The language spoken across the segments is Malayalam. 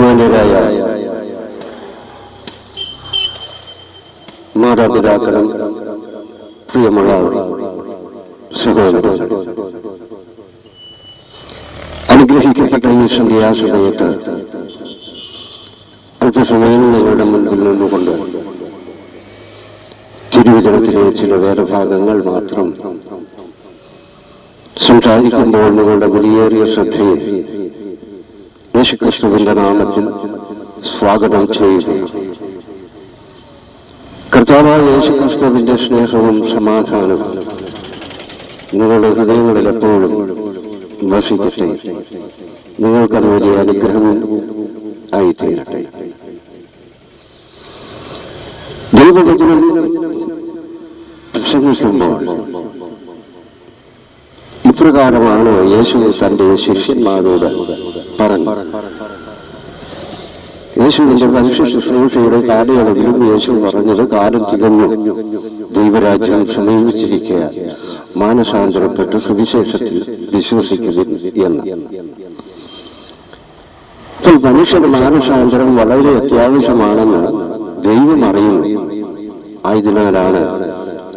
ബഹുമാന്യരായ മാതാപിതാക്കളും പ്രിയമുള്ള സഹോദരൻ അനുഗ്രഹിക്കപ്പെട്ട ഈ സന്ധ്യാസമയത്ത് അല്പസമയം നിങ്ങളുടെ മുൻപിൽ നിന്നുകൊണ്ട് തിരുവചനത്തിലെ ചില വേദഭാഗങ്ങൾ മാത്രം സംസാരിക്കുമ്പോൾ നിങ്ങളുടെ വിലയേറിയ ശ്രദ്ധയെ യേശുക്രിസ്തുവിന്റെ നാമത്തിൽ സ്വാഗതം ചെയ്യുന്നു. കർത്താവായ യേശുക്രിസ്തുവിന്റെ സ്നേഹവും സമാധാനവും നിങ്ങളുടെ ഹൃദയങ്ങളിൽ എപ്പോഴും വസിക്കട്ടെ. നിങ്ങൾക്കത് വലിയ അനുഗ്രഹവും ആയിത്തീരട്ടെ. ദൈവവചനം പ്രസംഗിക്കുമ്പോൾ ഇപ്രകാരമാണ് യേശു തന്റെ ശിഷ്യന്മാരോട് പറഞ്ഞു യേശുവിന്റെ മനുഷ്യ ശുശ്രൂഷയുടെ കാലയളവിലും യേശു പറഞ്ഞത് കാലം തികഞ്ഞു. ദൈവരാജ്യം സമീപിച്ചിരിക്കുക മാനസാന്തരപ്പെട്ട് സുവിശേഷത്തിൽ വിശ്വസിക്കുന്നു എന്ന്. മനുഷ്യന്റെ മാനസാന്തരം വളരെ അത്യാവശ്യമാണെന്ന് ദൈവം അറിയുന്നു. ആയതിനാലാണ്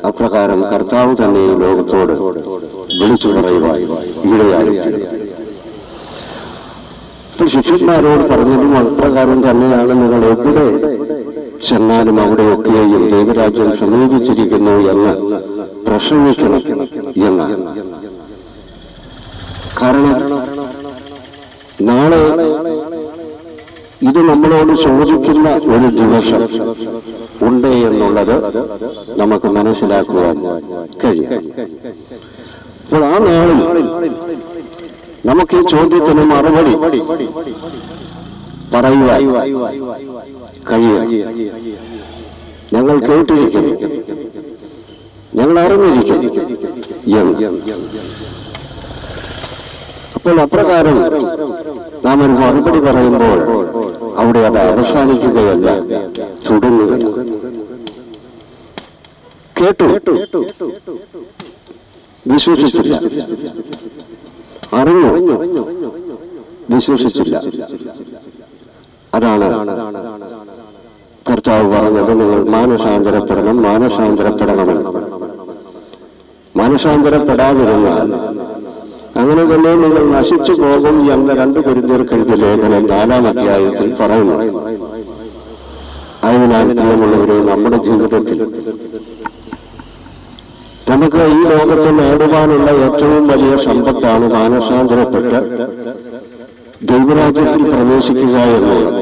അപ്രകാരം കർത്താവ് തന്നെ ലോകത്തോട് വിളിച്ചു പറയുവാൻ ഇടയായിരിക്കും ശിഷ്യന്മാരോട് പറഞ്ഞതും അപ്രകാരം തന്നെയാണ്. നിങ്ങൾ എവിടെ ചെന്നാലും അവിടെയൊക്കെയും ദൈവരാജ്യം സമീപിച്ചിരിക്കുന്നു എന്ന് പ്രസംഗിക്കണം എന്ന് കാരണം നാളെ ഇത് നമ്മളോട് ചോദിക്കുന്ന ഒരു ദിവസം ഉണ്ട് എന്നുള്ളത് നമുക്ക് മനസ്സിലാക്കുവാൻ കഴിയും. അപ്പോൾ ആ നാളിൽ നമുക്ക് ഈ ചോദ്യത്തിന് മറുപടി പറയുവാൻ കഴിയും. ഞങ്ങൾ കേട്ടിരിക്കുന്നു. ഞങ്ങൾ അറിഞ്ഞിരിക്കുന്നു. അപ്പോൾ അപ്രകാരം നാം ഒരു മറുപടി പറയുമ്പോൾ അവിടെ അത് അവസാനിക്കുകയല്ല തുടങ്ങുക കേട്ടു? വിശ്വസിച്ചില്ല. അറിഞ്ഞു? വിശ്വസിച്ചില്ല. അതാണ് കർത്താവ് പറഞ്ഞത് നിങ്ങൾ മാനസാന്തരപ്പെടണം മാനസാന്തരപ്പെടണമെന്ന്. മാനസാന്തരപ്പെടാതിരുന്നാൽ അങ്ങനെ തന്നെ നിങ്ങൾ നശിച്ചു പോകും എന്ന രണ്ട് കുരുതീർക്കെഴുതി ലേഖനം നാലാം അധ്യായത്തിൽ പറയുന്നു. അതിനാൽ പ്രിയമുള്ളവരെ നമ്മുടെ ജീവിതത്തിൽ നമുക്ക് ഈ ലോകത്ത് നേടുവാനുള്ള ഏറ്റവും വലിയ സമ്പത്താണ് മാനസാന്തരപ്പെട്ട് ദൈവരാജ്യത്തിൽ പ്രവേശിക്കുക എന്നുള്ളത്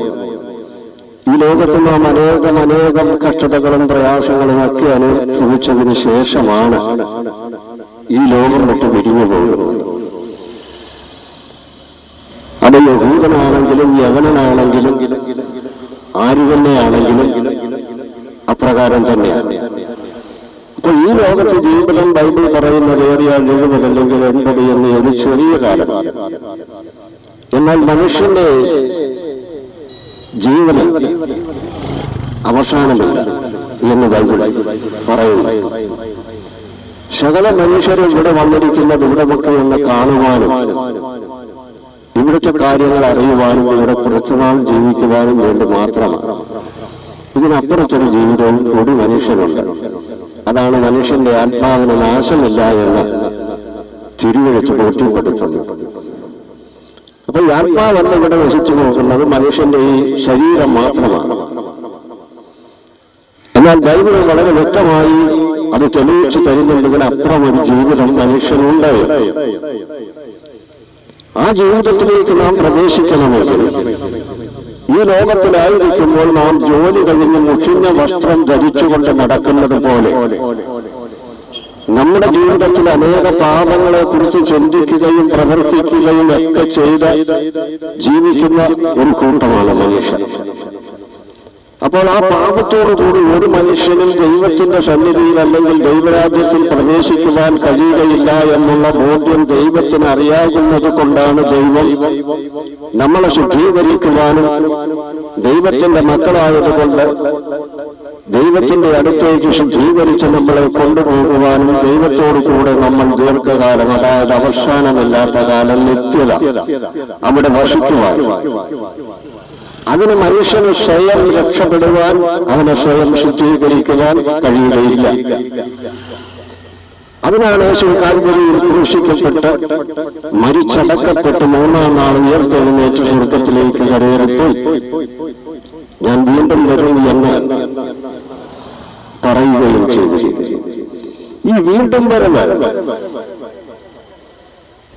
ഈ ലോകത്ത് നാം അനേകം അനേകം കഷ്ടതകളും പ്രയാസങ്ങളും ഒക്കെ അനുഭവിച്ചതിന് ശേഷമാണ് ഈ ലോകം വിട്ട് പിരിഞ്ഞു പോകുന്നത്. അത് യഹൂദനാണെങ്കിലും യവനനാണെങ്കിലും ആര് തന്നെയാണെങ്കിലും അപ്രകാരം തന്നെയാണ്. അപ്പൊ ഈ ലോകത്ത് ജീവിതം ബൈബിൾ പറയുന്നത് ഏറിയാൽ എഴുപത് അല്ലെങ്കിൽ എൺപത് എന്ന് ഒരു ചെറിയ കാലമാണ് എന്നാൽ മനുഷ്യന്റെ ജീവനം അവസാനമില്ല എന്ന് ബൈബിൾ പറയുന്നു. ശകല മനുഷ്യരും ഇവിടെ വന്നിരിക്കുന്നത് ഇവിടമൊക്കെ എന്ന് കാണുവാനും ഇവിടുത്തെ കാര്യങ്ങൾ അറിയുവാനും ഇവിടെ കുറച്ചുനാൾ ജീവിക്കുവാനും വേണ്ടി മാത്രമാണ്. ഇതിനപ്പുറത്തൊരു ജീവിതവും ഒരു മനുഷ്യനുണ്ട്. അതാണ് മനുഷ്യന്റെ ആത്മാവിന് നാശമില്ല എന്ന് തിരുവെഴുത്ത് ബോധ്യപ്പെടുത്തുന്നു. അപ്പൊ ഈ ആത്മാവല്ല ഇവിടെ നശിച്ചു നോക്കുന്നത് മനുഷ്യന്റെ ഈ ശരീരം മാത്രമാണ്. എന്നാൽ ബൈബിൾ വളരെ വ്യക്തമായി അത് തെളിയിച്ചു തരുന്നുണ്ടെങ്കിൽ അത്ര ഒരു ജീവിതം മനുഷ്യനുണ്ട് ആ ജീവിതത്തിലേക്ക് നാം പ്രവേശിക്കണമെങ്കിൽ ഈ ലോകത്തിലായിരിക്കുമ്പോൾ നാം ജോലി കഴിഞ്ഞ് മുഷിഞ്ഞ വസ്ത്രം ധരിച്ചുകൊണ്ട് നടക്കുന്നത് പോലെ നമ്മുടെ ജീവിതത്തിൽ അനേക പാപങ്ങളെ കുറിച്ച് ചിന്തിക്കുകയും പ്രവർത്തിക്കുകയും ഒക്കെ ചെയ്ത് ജീവിക്കുന്ന ഒരു കൂട്ടമാണ് മനുഷ്യൻ. അപ്പോൾ ആ പാപത്തോടു കൂടി ഒരു മനുഷ്യനും ദൈവത്തിന്റെ സന്നിധിയിൽ അല്ലെങ്കിൽ ദൈവരാജ്യത്തിൽ പ്രവേശിക്കുവാൻ കഴിയുകയില്ല എന്നുള്ള ബോധ്യം ദൈവത്തിന് അറിയാകുന്നത് കൊണ്ടാണ് ദൈവം നമ്മളെ ശുദ്ധീകരിക്കുവാനും ദൈവത്തിന്റെ മക്കളായതുകൊണ്ട് ദൈവത്തിന്റെ അടുത്തേക്ക് ശുദ്ധീകരിച്ച് നമ്മളെ കൊണ്ടുപോകുവാനും ദൈവത്തോടു കൂടെ നമ്മൾ ദീർഘകാലം അതായത് അവസാനമില്ലാത്ത കാലം നിത്യത അവിടെ വസിക്കുവാനും അതിന് മനുഷ്യന് സ്വയം രക്ഷപ്പെടുവാൻ അവനെ സ്വയം ശുദ്ധീകരിക്കുവാൻ കഴിയുകയില്ല. അതിനാണ് യേശു കാൽവരിയിൽ ക്രൂശിക്കപ്പെട്ട് മരിച്ചടക്കപ്പെട്ട് മൂന്നാം നാൾ ഉയർത്തെഴുന്നേറ്റ് സ്വർഗത്തിലേക്ക് കരയേറിപ്പോയി. ഞാൻ വീണ്ടും വരും എന്ന് പറയുകയും ചെയ്തു. ഈ വീണ്ടും വരവ്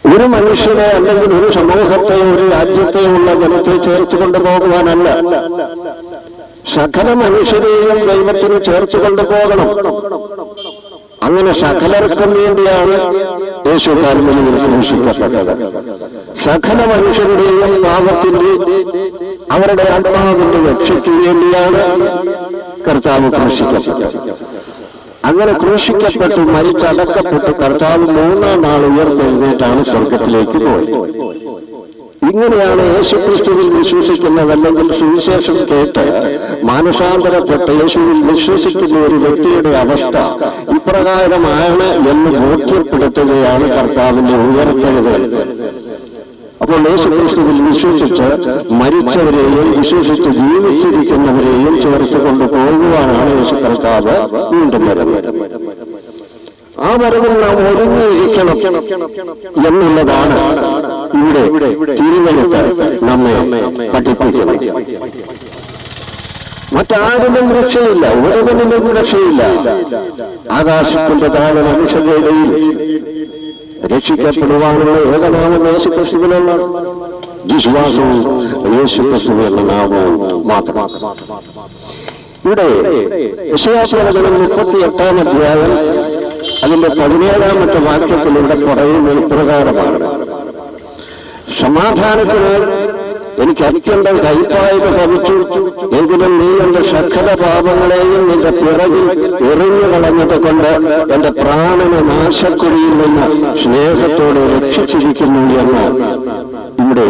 ഒരു മനുഷ്യനെ അല്ലെങ്കിൽ ഒരു സമൂഹത്തെ ഒരു രാജ്യത്തെ ഉള്ള ജനത്തെ ചേർത്ത് കൊണ്ടുപോകുവാനല്ല. സകല മനുഷ്യരെയും ദൈവത്തിന് ചേർത്ത് കൊണ്ടുപോകണം. അങ്ങനെ സകലർക്കും വേണ്ടിയാണ് യേശു കാൽമലിയിൽ സകല മനുഷ്യരുടെയും പാപത്തിന്റെ അവരുടെ ആത്മാവിന്റെ രക്ഷയ്ക്ക് വേണ്ടിയാണ് കർത്താവ് ക്രൂശിക്കപ്പെട്ടത് അങ്ങനെ ക്രൂശിക്കപ്പെട്ടു മരിച്ചടക്കപ്പെട്ടു കർത്താവ് മൂന്നാം നാൾ ഉയർത്തെഴുന്നേറ്റാണ് സ്വർഗത്തിലേക്ക് പോയത്. ഇങ്ങനെയാണ് യേശുക്രിസ്തുവിൽ വിശ്വസിക്കുന്നത് അല്ലെങ്കിൽ സുവിശേഷം കേട്ട് മാനസാന്തരപ്പെട്ട് യേശുവിൽ വിശ്വസിക്കുന്ന ഒരു വ്യക്തിയുടെ അവസ്ഥ ഇപ്രകാരമാണ് എന്ന് ബോധ്യപ്പെടുത്തുകയാണ് കർത്താവിന്റെ ഉയർത്തെഴുന്നേൽപ്പ്. അപ്പോൾ യേശുക്രിസ്തുവിൽ വിശ്വസിച്ച് മരിച്ചവരെയും വിശ്വസിച്ച് ജീവിച്ചിരിക്കുന്നവരെയും ചേർത്ത് കൊണ്ട് പോകുവാനാണ് യേശു കർത്താവ് വീണ്ടും വരുന്നത്. ആ വരവിൽ നാം ഒരുങ്ങിയിരിക്കണം എന്നുള്ളതാണ് ഇവിടെ തിരുവനത്ത് നമ്മെ പഠിപ്പിക്കുന്നത്. മറ്റാരിലും രക്ഷയില്ല ഒരുവനിലും രക്ഷയില്ല. ആകാശത്തിന്റെ താഴെ മനുഷ്യരുടെയും രക്ഷിക്കപ്പെടുവാനുള്ള ഏകനാമം യേശുക്രിസ്തുവിനുള്ള വിശ്വാസവും യേശുക്രിസ്തു എന്ന നാമവും മാത്രം ഇവിടെ യശയാപ്രവചനം മുപ്പത്തി എട്ടാം അധ്യായം അതിന്റെ പതിനേഴാമത്തെ വാക്യത്തിൽ ഇവിടെ പറയുന്നത് ഇപ്രകാരമാണ് സമാധാനത്തിന് എനിക്ക് അത്യന്തം കൈപ്പായത് ഭവിച്ചു? എങ്കിലും നീ എന്റെ ശക്ത പാപങ്ങളെയും നിന്റെ പിറകിൽ എറിഞ്ഞു കളഞ്ഞത് കൊണ്ട് എന്റെ പ്രാണന നാശക്കുഴിയിൽ നിന്ന് സ്നേഹത്തോടെ രക്ഷിച്ചിരിക്കുന്നു എന്ന് ഇവിടെ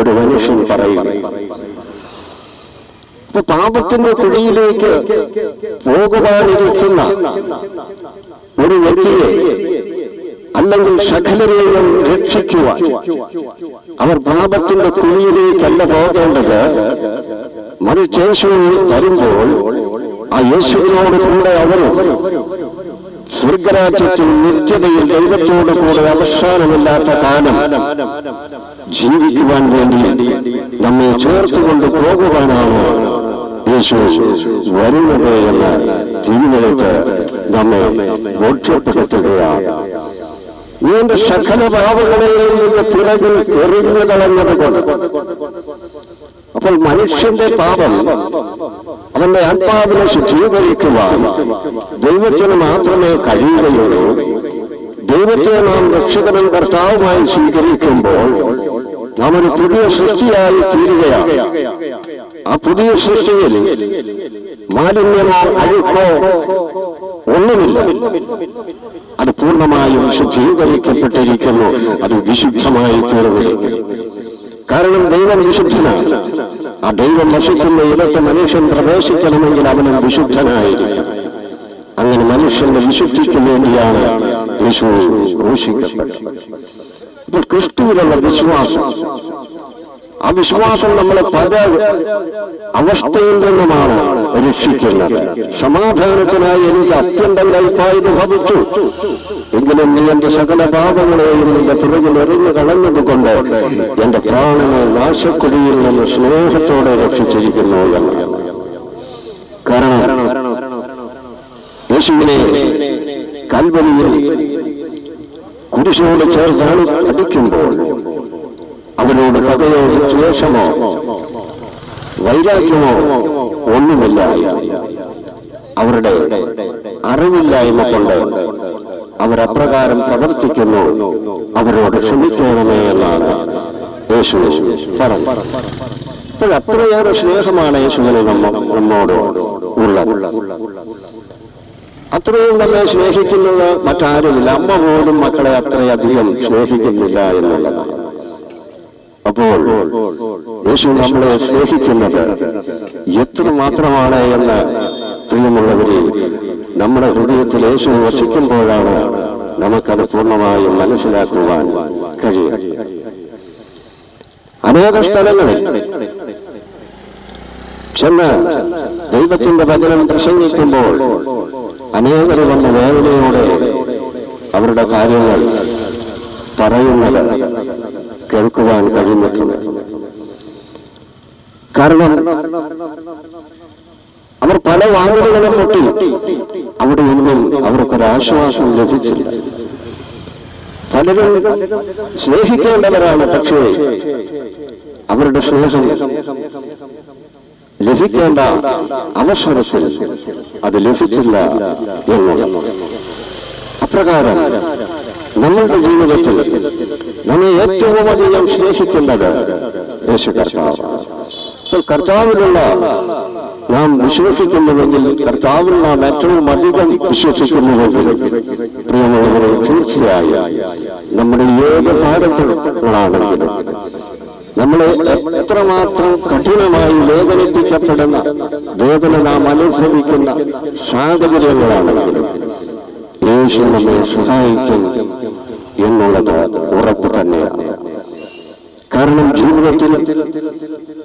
ഒരു മനുഷ്യൻ പറയും അപ്പൊ പാപത്തിന്റെ കുടിയിലേക്ക് പോകുവാനിരിക്കുന്ന ഒരു വ്യക്തിയെ അല്ലെങ്കിൽ സകലരെയും രക്ഷിക്കുവാൻ. അവർ പാപത്തിന്റെ കുഴിയിലേക്കല്ല പോകേണ്ടത്. മറിച്ച് വരുമ്പോൾ ആ യേശുവിനോട് കൂടെ അവരും സ്വർഗരാജ്യത്തിൽ നിത്യതയിൽ ദൈവത്തോട് കൂടെ അവസാനമില്ലാത്ത കാലം ജീവിക്കുവാൻ വേണ്ടി നമ്മെ ചേർത്തുകൊണ്ട് പോകുവാനാണ് യേശു വരുന്നത് എന്ന് തിരുവനന്തപുരത്ത് നമ്മെ ബോധ്യപ്പെടുത്തുകയാണ്. നീ എന്റെ സകല പാവങ്ങളെയും നിന്ന് പിറകിൽ എറിഞ്ഞു കളഞ്ഞത് കൊണ്ട്. അപ്പോൾ മനുഷ്യന്റെ പാപം അവന്റെ ആത്മാവിനെ ശുദ്ധീകരിക്കുവാൻ ദൈവത്തിന് മാത്രമേ കഴിയുകയുള്ളൂ. ദൈവത്തെ നാം രക്ഷകനും കർത്താവുമായി സ്വീകരിക്കുമ്പോൾ നാം ഒരു പുതിയ സൃഷ്ടിയായി തീരുകയാണ്. ആ പുതിയ സൃഷ്ടിയിൽ മാലിന്യമോ അഴുക്കോ ഒന്നുമില്ല. അത് പൂർണമായും ശുദ്ധീകരിക്കപ്പെട്ടിരിക്കുന്നു. അത് വിശുദ്ധമായി തീർന്നിരിക്കുന്നു കാരണം ദൈവം വിശുദ്ധനാണ്. ആ ദൈവം നശിക്കുന്ന ഇടത്ത് മനുഷ്യൻ പ്രവേശിക്കണമെങ്കിൽ അവനും വിശുദ്ധനായിരിക്കും അങ്ങനെ മനുഷ്യന്റെ വിശുദ്ധിക്ക് വേണ്ടിയാണ് ക്രൂശിക്കപ്പെട്ടത്. ഇപ്പോൾ ക്രിസ്തുവിലുള്ള വിശ്വാസം. ആ വിശ്വാസം നമ്മളെ പല അവസ്ഥയിൽ നിന്നുമാണ് രക്ഷിക്കുന്നത്. സമാധാനത്തിനായി എനിക്ക് അത്യന്തം കൈപ്പായത് ഭവിച്ചു. എങ്കിലും നീ എന്റെ സകല പാപങ്ങളെയും നിന്റെ പിറകിൽ എറിഞ്ഞു കളഞ്ഞതുകൊണ്ട് എന്റെ പ്രാണനെ നാശക്കുടിയിൽ നിന്ന് സ്നേഹത്തോടെ രക്ഷിച്ചിരിക്കുന്നു എന്ന്. കാരണം യേശുവിനെ കൽവനിയിൽ കുരിശോട് ചേർത്താണ് അടിക്കുമ്പോൾ അവരോട് പകയോ ശേഷമോ വൈരാഗ്യമോ ഒന്നുമില്ല. അവരുടെ അറിവില്ലായ്മ കൊണ്ട് അവരപ്രകാരം പ്രവർത്തിക്കുന്നു. അവരോട് ക്ഷമിക്കണമേ എന്നാണ് യേശു പറഞ്ഞു അപ്പോൾ അത്രയേറെ സ്നേഹമാണ് യേശുവിന് നമ്മ നമ്മോട് ഉള്ളത്. അത്രയും നമ്മെ സ്നേഹിക്കുന്നത് മറ്റാരുമില്ല. അമ്മ പോലും മക്കളെ അത്രയധികം സ്നേഹിക്കുന്നില്ല എന്നുള്ളതാണ്. അപ്പോൾ യേശു നമ്മളെ സ്നേഹിക്കുന്നത് എത്ര മാത്രമാണ് എന്ന് പ്രിയമുള്ളവരെ നമ്മുടെ ഹൃദയത്തിൽ യേശു വസിക്കുമ്പോഴാണ് നമുക്കത് പൂർണമായും മനസ്സിലാക്കുവാൻ കഴിയുക. അനേക സ്ഥലങ്ങളിൽ ചെന്ന് ദൈവത്തിന്റെ വചനം പ്രസംഗിക്കുമ്പോൾ അനേകർ വന്ന വേദനയോടെ അവരുടെ കാര്യങ്ങൾ പറയുന്നത് കേൾക്കുവാൻ കഴിഞ്ഞിട്ടുണ്ട് കാരണം അവർ പല വാങ്ങലുകളും പൊട്ടി. അവിടെയൊന്നും അവർക്കൊരാശ്വാസം ലഭിച്ചില്ല. പലരും സ്നേഹിക്കേണ്ടവരാണ് പക്ഷേ അവരുടെ സ്നേഹം ലഭിക്കേണ്ട അവസരത്തിൽ അത് ലഭിച്ചില്ല എന്നുള്ളത് അപ്രകാരം നമ്മളുടെ ജീവിതത്തിൽ നമ്മെ ഏറ്റവും അധികം സ്നേഹിക്കേണ്ടത് യേശു കർത്താവ്. കർത്താവിലുള്ള നാം വിശ്വസിക്കുന്നുവെങ്കിൽ കർത്താവിൽ നാം ഏറ്റവും അധികം വിശ്വസിക്കുന്നുവെങ്കിൽ പ്രിയമുള്ളവരെ തീർച്ചയായും നമ്മുടെ ഏത് ഭാരങ്ങളാണെങ്കിലും നമ്മളെ എത്രമാത്രം കഠിനമായി വേദനിപ്പിക്കപ്പെടുന്ന വേദന നാം അനുഭവിക്കുന്ന സാഹചര്യങ്ങളാണെങ്കിലും യേശു നമ്മെ സഹായിക്കും എന്നുള്ളത് ഉറപ്പ് തന്നെയാണ് കാരണം ജീവിതത്തിൽ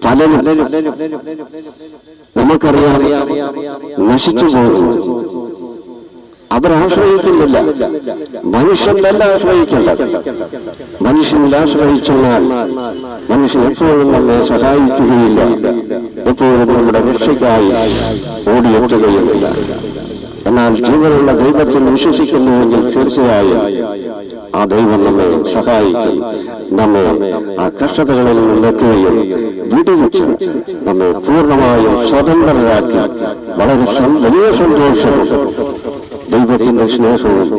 പലരും നമുക്കറിയാം നശിച്ചു പോകുന്നു അവരാശ്രയിക്കുന്നില്ല മനുഷ്യനല്ല ആശ്രയിക്കേണ്ടത് മനുഷ്യനിൽ ആശ്രയിച്ചാൽ മനുഷ്യൻ എപ്പോഴും നമ്മെ സഹായിക്കുകയില്ല എപ്പോഴും നമ്മുടെ രക്ഷയ്ക്കായി ഓടിയെത്തുകയുമില്ല എന്നാൽ ജീവനുള്ള ദൈവത്തിൽ വിശ്വസിക്കുന്നുവെങ്കിൽ തീർച്ചയായും ആ ദൈവം നമ്മെ സഹായിക്കും. നമ്മെ ആ കഷ്ടതകളിൽ നിന്നെത്തുകയും വിടുവിച്ച് നമ്മെ പൂർണമായും സ്വതന്ത്രരാക്കി. വളരെ വലിയ സന്തോഷവും ദൈവത്തിന്റെ സ്നേഹവും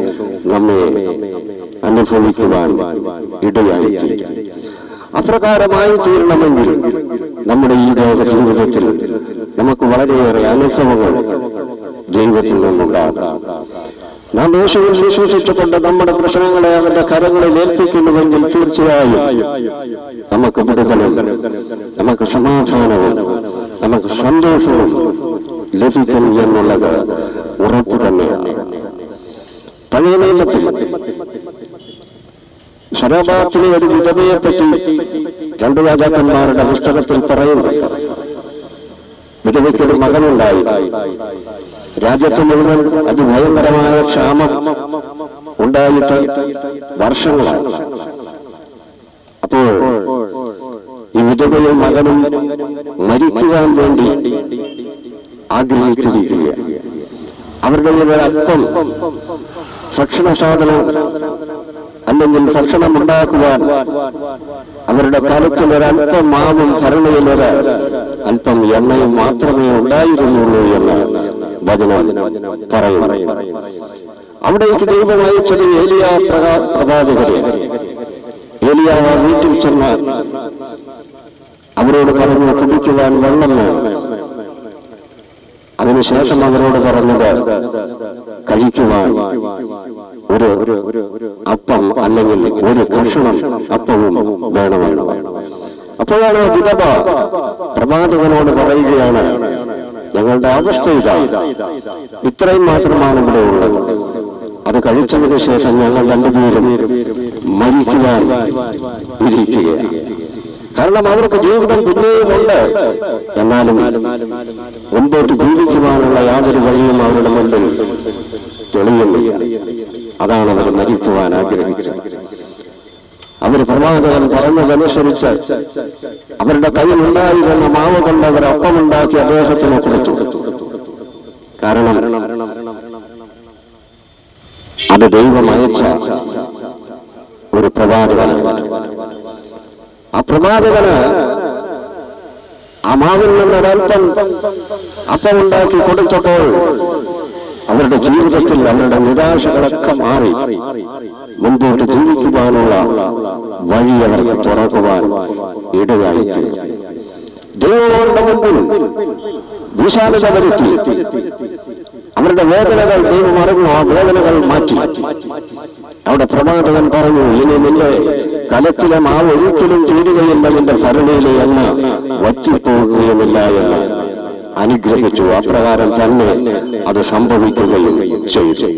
നമ്മെ അനുഭവിക്കുവാൻ ഇടയായി അപ്രകാരമായി തീരണമെങ്കിൽ നമ്മുടെ ഈ ലോക ജീവിതത്തിൽ നമുക്ക് വളരെയേറെ അനുഭവങ്ങൾ ദൈവത്തിൽ നിന്നുണ്ടാകാം നാം യേശുവിൽ വിശ്വസിച്ചുകൊണ്ട് നമ്മുടെ പ്രശ്നങ്ങളെ അവന്റെ കരങ്ങളിൽ ഏൽപ്പിക്കുന്നുവെങ്കിൽ തീർച്ചയായും നമുക്ക് വിടുതലും നമുക്ക് സമാധാനവും നമുക്ക് സന്തോഷവും ലഭിക്കും എന്നുള്ളത് ഉറപ്പു തന്നെയാണ്. പഴയ നിയമത്തിൽ ശരബാത്തിലെ ഒരു വിധവയെപ്പറ്റി രണ്ടു രാജാക്കന്മാരുടെ പുസ്തകത്തിൽ പറയുന്നു. വിധവയ്ക്കൊരു മകനുണ്ടായി. രാജ്യത്ത് മുഴുവൻ അതിഭയങ്കരമായ ക്ഷാമം ഉണ്ടായിട്ട് വർഷങ്ങളാണ് അപ്പോൾ ഈ വിധവയും മകനും മരിക്കുവാൻ വേണ്ടി ആഗ്രഹിച്ചിരിക്കുകയാണ്. അവരുടെ ഒരല്പം ഭക്ഷണ സാധനം അല്ലെങ്കിൽ ഭക്ഷണം ഉണ്ടാക്കുവാൻ അവരുടെ കലത്തിൽ ഒരല്പം മാവും ഭരണയിൽ ഒരു അല്പം എണ്ണയും മാത്രമേ ഉണ്ടായിരുന്നുള്ളൂ എന്ന് വചനം പറയും അവിടേക്ക് ദൈവം അയച്ചത് ഏലിയ പ്രവാചകരെ. ഏലിയ വീട്ടിൽ ചെന്ന് അവരോട് പറഞ്ഞു കുടിക്കുവാൻ വെള്ളം വേണം. അതിനുശേഷം അവരോട് പറഞ്ഞത് കഴിക്കുവാൻ ഒരു അപ്പം അല്ലെങ്കിൽ ഒരു കഷണം അപ്പവും വേണമെന്ന് അപ്പോഴാണ് വിധവ പ്രവാചകനോട് പറയുകയാണ് ഞങ്ങളുടെ അവസ്ഥ ഇതാ. ഇത്രയും മാത്രമാണ് ഇവിടെ ഉള്ളത്. അത് കഴിച്ചതിന് ശേഷം ഞങ്ങൾ രണ്ടുപേരും മരിക്കുവാൻ ഇരിക്കുകയാണ്. കാരണം അവർക്ക് ജീവിതം പിന്നെയുമുണ്ട് എന്നാലും മുമ്പോട്ട് ജീവിക്കുവാനുള്ള യാതൊരു വഴിയും അവരുടെ മുമ്പിൽ തെളിയുന്നില്ല. അതാണ് അവർ മരിക്കുവാൻ ആഗ്രഹിച്ചത്. അവർ പ്രവാചകൻ പറഞ്ഞതനുസരിച്ച് അവരുടെ കയ്യിൽ ഉണ്ടായിരുന്ന മാവ് കൊണ്ട് അവർ ഒപ്പമുണ്ടാക്കി അദ്ദേഹത്തിന് കൊടുത്തു. കാരണം അത് ദൈവം അയച്ച ഒരു പ്രവാചകനാണ് ആ പ്രവാചകന് ആ മാവിൽ നിന്ന് ഒരല്പം അപ്പമുണ്ടാക്കി കൊടുത്തപ്പോൾ അവരുടെ ജീവിതത്തിൽ അവരുടെ നിരാശകളൊക്കെ മാറി. മുൻപോട്ട് ജീവിക്കുവാനുള്ള വഴി അവർക്ക് തുറക്കുവാൻ ഇടയായി ദൈവങ്ങളുടെ മുമ്പിൽ വിശാലത വരുത്തി അവരുടെ വേദനകൾ ദൈവം അറിഞ്ഞു ആ വേദനകൾ മാറ്റി. അവിടെ പ്രവാചകൻ പറഞ്ഞു ഇനി നിന്റെ കലത്തിലെ മാവ് ഒരിക്കലും തീരുകയില്ല നിന്റെ ഭരണയിലെ എണ്ണ വറ്റിപ്പോകുകയുമില്ല എന്ന്. അനുഗ്രഹിച്ചു. അപ്രകാരം തന്നെ അത് സംഭവിക്കുകയും ചെയ്തു.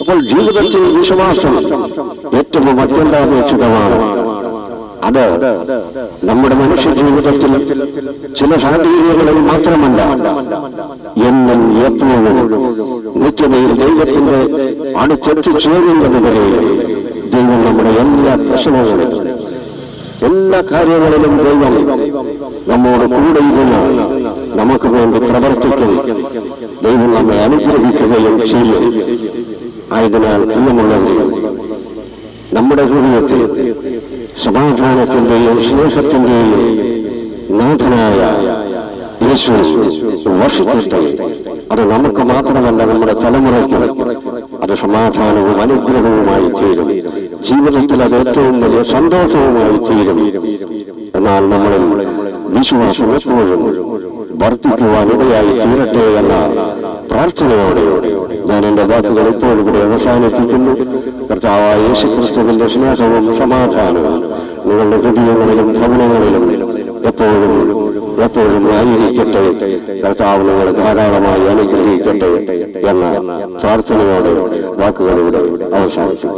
അപ്പോൾ ജീവിതത്തിൽ വിശ്വാസം ഏറ്റവും അത്യന്താപേക്ഷിതമാണ് അത് നമ്മുടെ മനുഷ്യ ജീവിതത്തിൽ ചില സാഹചര്യങ്ങളിൽ മാത്രമല്ല എന്നും എപ്പോഴും നിത്യതയിൽ ദൈവത്തിന്റെ അടുത്തെത്തിച്ചേരുന്നത് വരെ ദൈവം നമ്മുടെ എല്ലാ പ്രശ്നങ്ങളിലും എല്ലാ കാര്യങ്ങളിലും ദൈവം നമ്മോട് കൂടെയിരുന്ന് നമുക്ക് വേണ്ടി പ്രവർത്തിക്കും. ദൈവം നമ്മെ അനുഗ്രഹിക്കുകയും ചെയ്യും. ആയതിനാൽ പ്രിയമുള്ളവരെ നമ്മുടെ ഹൃദയത്തിൽ സമാധാനത്തിന്റെയും സ്നേഹത്തിന്റെയും നാഥനായ യേശു അത് നമുക്ക് മാത്രമല്ല നമ്മുടെ തലമുറയ്ക്ക് അത് സമാധാനവും അനുഗ്രഹവുമായി തീരും. ജീവിതത്തിൽ അത് ഏറ്റവും വലിയ സന്തോഷവുമായി തീരും. എന്നാൽ നമ്മളിൽ വിശ്വാസം എപ്പോഴും വർദ്ധിക്കുവാൻ ഇടയായി തീരട്ടെ എന്ന പ്രാർത്ഥനയോടെ ഞാൻ എന്റെ വാക്കുകൾ ഇപ്പോൾ ഇവിടെ അവസാനിപ്പിക്കുന്നു. കർത്താവായ യേശുക്രിസ്തുവിന്റെ സ്നേഹവും സമാധാനവും നിങ്ങളുടെ ഹൃദയങ്ങളിലും ഭവനങ്ങളിലും എപ്പോഴും എപ്പോഴും ആയിരിക്കട്ടെ. കർത്താവ് നിങ്ങളെ ധാരാളമായി അനുഗ്രഹിക്കട്ടെ എന്ന പ്രാർത്ഥനയോടെ വാക്കുകളിലൂടെ അവസാനിച്ചു